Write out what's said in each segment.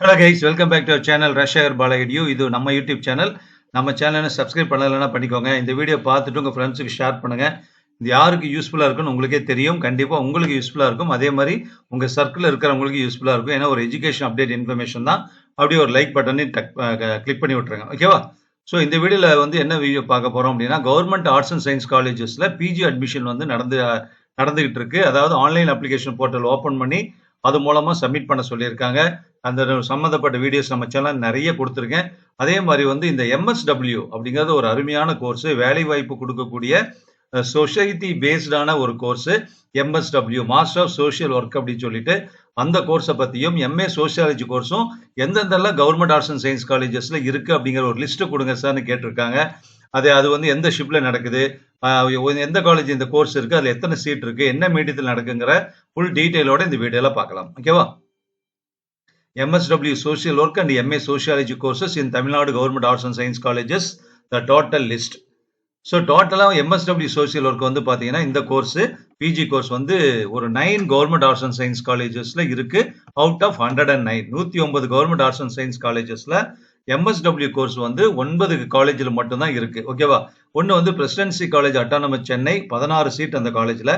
Hello guys welcome back to channel ரஷர் பாலகடியூ இது நம்ம யூடியூப் சேனல் நம்ம சேனலை சப்ஸ்கிரைப் பண்ணலைன்னா பண்ணிக்கோங்க. இந்த வீடியோ பார்த்துட்டு உங்கள் ஃப்ரெண்ட்ஸுக்கு ஷேர் பண்ணுங்க. இது யாருக்கு யூஸ்ஃபுல்லாக இருக்குன்னு உங்களுக்கே தெரியும். கண்டிப்பாக உங்களுக்கு யூஸ்ஃபுல்லாக இருக்கும். அதே மாதிரி உங்கள் சர்க்கிளில் இருக்கிறவங்களுக்கு யூஸ்ஃபுல்லாக இருக்கும். ஏன்னா ஒரு எஜுகேஷன் அப்டேட் இன்ஃபர்மேஷன் தான். அப்படியே ஒரு லைக் பட்டனே டக் கிளிக் பண்ணி விட்டுருங்க. ஓகேவா ஸோ இந்த வீடியோவில் வந்து என்ன வீடியோ பார்க்க போகிறோம் அப்படின்னா கவர்மெண்ட் ஆர்ட்ஸ் அண்ட் சயின்ஸ் காலேஜஸில் பிஜி அட்மிஷன் வந்து நடந்து நடந்துகிட்டு இருக்கு. அதாவது ஆன்லைன் அப்ளிகேஷன் போர்ட்டல் ஓப்பன் பண்ணி அது மூலமாக சப்மிட் பண்ண சொல்லியிருக்காங்க. அந்த சம்மந்தப்பட்ட வீடியோஸ் நம்ம சேனல் நிறைய கொடுத்துருக்கேன். அதே மாதிரி வந்து இந்த எம்எஸ்டபிள்யூ அப்படிங்கிறது ஒரு அருமையான கோர்ஸு வேலை வாய்ப்பு கொடுக்கக்கூடிய சொசைட்டி பேஸ்டான ஒரு course MSW master of social work அப்படின்னு சொல்லிட்டு அந்த கோர்ஸை பற்றியும் எம்ஏ சோசியாலஜி கோர்ஸும் எந்தெந்தெல்லாம் கவர்மெண்ட் ஆர்ட்ஸ் அண்ட் சயின்ஸ் காலேஜஸில் இருக்குது அப்படிங்கிற ஒரு லிஸ்ட்டு கொடுங்க சார்னு கேட்டிருக்காங்க. அது அது வந்து எந்த ஷிப்ல நடக்குது? எந்த காலேஜ் இந்த கோர்ஸ் இருக்கு? அதுல எத்தனை சீட் இருக்கு? என்ன மீடியத்தில் நடக்குங்கிற ஃபுல் டீட்டெயிலோட இந்த வீடியோவில் பார்க்கலாம். ஓகேவா MSW Social Work and MA Sociology courses in Tamil Nadu Government Arts and Science Colleges, the total list. So டோட்டலாக எம்எஸ்டபிள்யூ சோசியல் ஒர்க் வந்து பார்த்தீங்கன்னா இந்த கோர்ஸ் பிஜி கோர்ஸ் வந்து ஒரு nine government arts and science காலேஜஸில் இருக்கு. Out of hundred and nine நூற்றி ஒன்பது கவர்மெண்ட் ஆர்ட்ஸ் அண்ட் சயின்ஸ் காலேஜஸில் எம்எஸ்டபிள்யூ கோர்ஸ் வந்து ஒன்பது காலேஜில் மட்டும்தான் இருக்கு. ஓகேவா ஒன்று வந்து பிரசிடென்சி காலேஜ் அட்டானமஸ் சென்னை பதினாறு சீட் அந்த காலேஜில்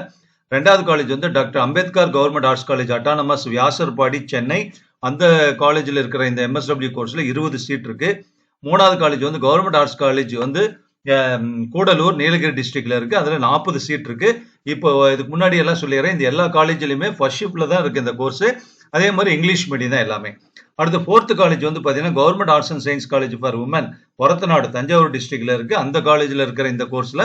ரெண்டாவது காலேஜ் வந்து doctor Ambedkar government arts college autonomous Vyasarpadi Chennai அந்த காலேஜில் இருக்கிற இந்த எம்எஸ்டபிள்யூ கோர்ஸில் இருபது சீட் இருக்கு. மூணாவது காலேஜ் வந்து கவர்மெண்ட் ஆர்ட்ஸ் காலேஜ் வந்து கூடலூர் நீலகிரி டிஸ்ட்ரிக்ட்ல இருக்கு. அதில் நாற்பது சீட் இருக்கு. இப்போ இதுக்கு முன்னாடி எல்லாம் சொல்லிடுறேன். இந்த எல்லா காலேஜ்லேயுமே ஃபர்ஸ்ட் ஷிப்ல தான் இருக்கு இந்த கோர்ஸ் அதே மாதிரி இங்கிலீஷ் மீடியம் தான் எல்லாமே. அடுத்து ஃபோர்த்து காலேஜ் வந்து பார்த்தீங்கன்னா government arts and science college for women நாடு தஞ்சாவூர் டிஸ்ட்ரிக்ட்ல இருக்கு. அந்த காலேஜில் இருக்கிற இந்த கோர்ஸில்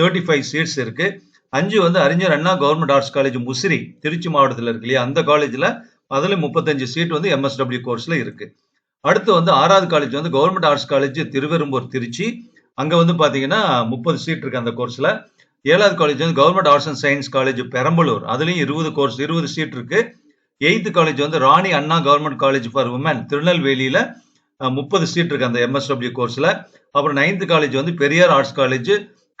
தேர்ட்டி ஃபைவ் சீட்ஸ் இருக்கு. அஞ்சு வந்து அறிஞர் Anna government arts college Musiri Tiruchi மாவட்டத்தில் இருக்கு இல்லையா? அந்த காலேஜில் அதில் முப்பத்தஞ்சு சீட் வந்து எம்எஸ்டபிள்யூ கோர்ஸில் இருக்கு. அடுத்து வந்து ஆறாவது காலேஜ் வந்து government arts college Thiruverumbur Tiruchi. அங்கே வந்து பார்த்தீங்கன்னா முப்பது சீட் இருக்கு அந்த கோர்ஸில் ஏழாவது காலேஜ் வந்து government arts and science college Perambalur. அதுலேயும் இருபது கோர்ஸ் இருபது சீட் இருக்குது எயித்து காலேஜ் வந்து Rani Anna government college for women திருநெல்வேலியில் முப்பது சீட் இருக்கு அந்த எம்எஸ்டபிள்யூ கோர்ஸில் அப்புறம் நைன்த் காலேஜ் வந்து Periyar arts college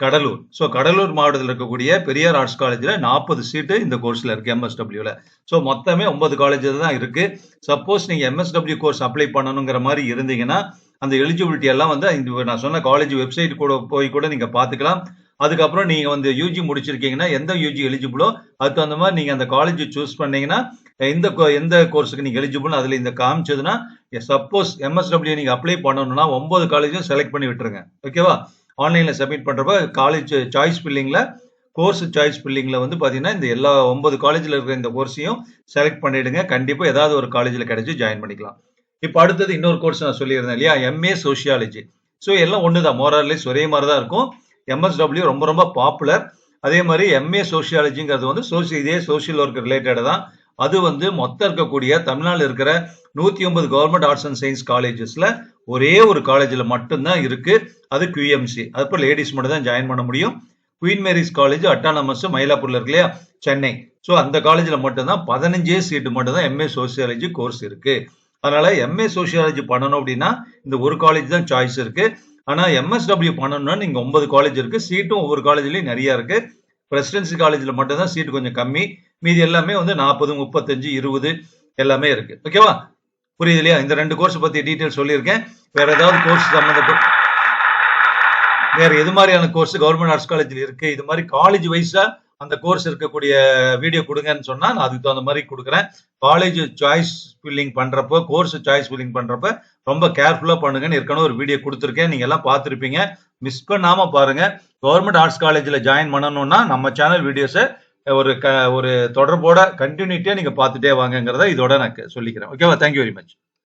Cuddalore. So Cuddalore மாவட்டத்தில் இருக்கக்கூடிய பெரியார் ஆர்ட்ஸ் காலேஜில் நாற்பது சீட்டு இந்த கோர்ஸில் இருக்குது எம்எஸ்டபிள்யூவில் ஸோ மொத்தமே ஒன்பது காலேஜில் தான் இருக்குது சப்போஸ் நீங்கள் எம்எஸ்டபிள்யூ கோர்ஸ் அப்ளை பண்ணணுங்கிற மாதிரி இருந்தீங்கன்னா அந்த எலிஜிபிலிட்டி எல்லாம் வந்து இந்த நான் சொன்ன காலேஜ் வெப்சைட் கூட போய் கூட நீங்கள் பார்த்துக்கலாம் அதுக்கப்புறம் நீங்கள் வந்து யூஜி முடிச்சிருக்கீங்கன்னா எந்த யூஜி எலிஜிபிளோ அதுக்கு தகுந்த மாதிரி நீங்கள் அந்த காலேஜ் சூஸ் பண்ணீங்கன்னா எந்த எந்த கோர்ஸுக்கு நீங்கள் எலிஜிபிள் அதில் இந்த காமிச்சதுன்னா சப்போஸ் எம்எஸ்டபிள்யூ நீங்கள் அப்ளை பண்ணணும்னா ஒன்பது காலேஜும் செலக்ட் பண்ணி விட்டுருங்க. ஓகேவா ஆன்லைனில் சப்மிட் பண்ணுறப்ப காலேஜ் சாய்ஸ் ஃபில்லிங்கில் கோர்ஸ் சாய்ஸ் ஃபில்லிங்கில் வந்து பார்த்தீங்கன்னா இந்த எல்லா ஒன்பது காலேஜில் இருக்கிற இந்த கோர்ஸையும் செலக்ட் பண்ணிவிடுங்க கண்டிப்பாக ஏதாவது ஒரு காலேஜில் கிடைச்சி ஜாயின் பண்ணிக்கலாம். இப்போ அடுத்தது இன்னொரு கோர்ஸ் நான் சொல்லியிருந்தேன் இல்லையா? எம்ஏ சோஷியாலஜி ஸோ எல்லாம் ஒன்று தான் மோரார்லேஸ் ஒரே மாதிரி தான் இருக்கும். எம்எஸ்டபிள்யூ ரொம்ப ரொம்ப பாப்புலர் அதே மாதிரி எம்ஏ சோஷியாலஜிங்கிறது வந்து சோசி இதே சோஷியல் ஒர்க் ரிலேட்டட் தான். அது வந்து மொத்தம் இருக்கக்கூடிய தமிழ்நாட்டில் இருக்கிற நூற்றி ஒன்பது கவர்மெண்ட் ஆர்ட்ஸ் அண்ட் சயின்ஸ் காலேஜஸில் ஒரே ஒரு காலேஜில் மட்டும்தான் இருக்கு. அது கியூஎம்சி அதுக்கப்புறம் லேடிஸ் மட்டும் தான் ஜாயின் பண்ண முடியும். குயின் மேரிஸ் காலேஜ் அட்டானமஸ் மயிலாப்பூர்ல இருக்கு இல்லையா? சென்னை. ஸோ அந்த காலேஜில் மட்டும்தான் பதினஞ்சே சீட்டு மட்டும்தான் எம்ஏ சோசியாலஜி கோர்ஸ் இருக்கு. அதனால எம்ஏ சோசியாலஜி பண்ணணும் அப்படின்னா இந்த ஒரு காலேஜ் தான் சாய்ஸ் இருக்கு. ஆனா எம்எஸ்டபிள்யூ பண்ணணும்னா நீங்க ஒன்பது காலேஜ் இருக்கு. சீட்டும் ஒவ்வொரு காலேஜ்லயும் நிறைய இருக்கு. பிரசிடென்சி காலேஜில் மட்டும்தான் சீட்டு சீட் கொஞ்சம் கம்மி. மீதி எல்லாமே வந்து நாற்பது முப்பத்தஞ்சு இருபது எல்லாமே இருக்கு. ஓகேவா புரியுது இல்லையா? இந்த ரெண்டு கோர்ஸ் பத்தி டீட்டெயில் சொல்லியிருக்கேன். வேற ஏதாவது கோர்ஸ் சம்மந்தப்பட்ட வேற எது மாதிரியான கோர்ஸ் கவர்மெண்ட் ஆர்ட்ஸ் காலேஜில் இருக்கு? இது மாதிரி காலேஜ் வைஸா அந்த கோர்ஸ் இருக்கக்கூடிய வீடியோ கொடுங்கன்னு சொன்னா நான் அதுக்கு தகுந்த மாதிரி கொடுக்குறேன். காலேஜ் சாய்ஸ் ஃபில்லிங் பண்றப்போ கோர்ஸ் சாய்ஸ் ஃபில்லிங் பண்றப்ப ரொம்ப கேர்ஃபுல்லா பண்ணுங்கன்னு ஏற்கனவே ஒரு வீடியோ கொடுத்துருக்கேன். நீங்க எல்லாம் பார்த்துருப்பீங்க. மிஸ் பண்ணாம பாருங்க. கவர்மெண்ட் ஆர்ட்ஸ் காலேஜில் ஜாயின் பண்ணணும்னா நம்ம சேனல் வீடியோஸை ஒரு க ஒரு தொடர்போட கண்டினியூட்டியாக நீங்கள் பார்த்துட்டே வாங்கங்கிறத இதோட நான் சொல்லிக்கிறேன். ஓகேவா தேங்க்யூ வெரி மச்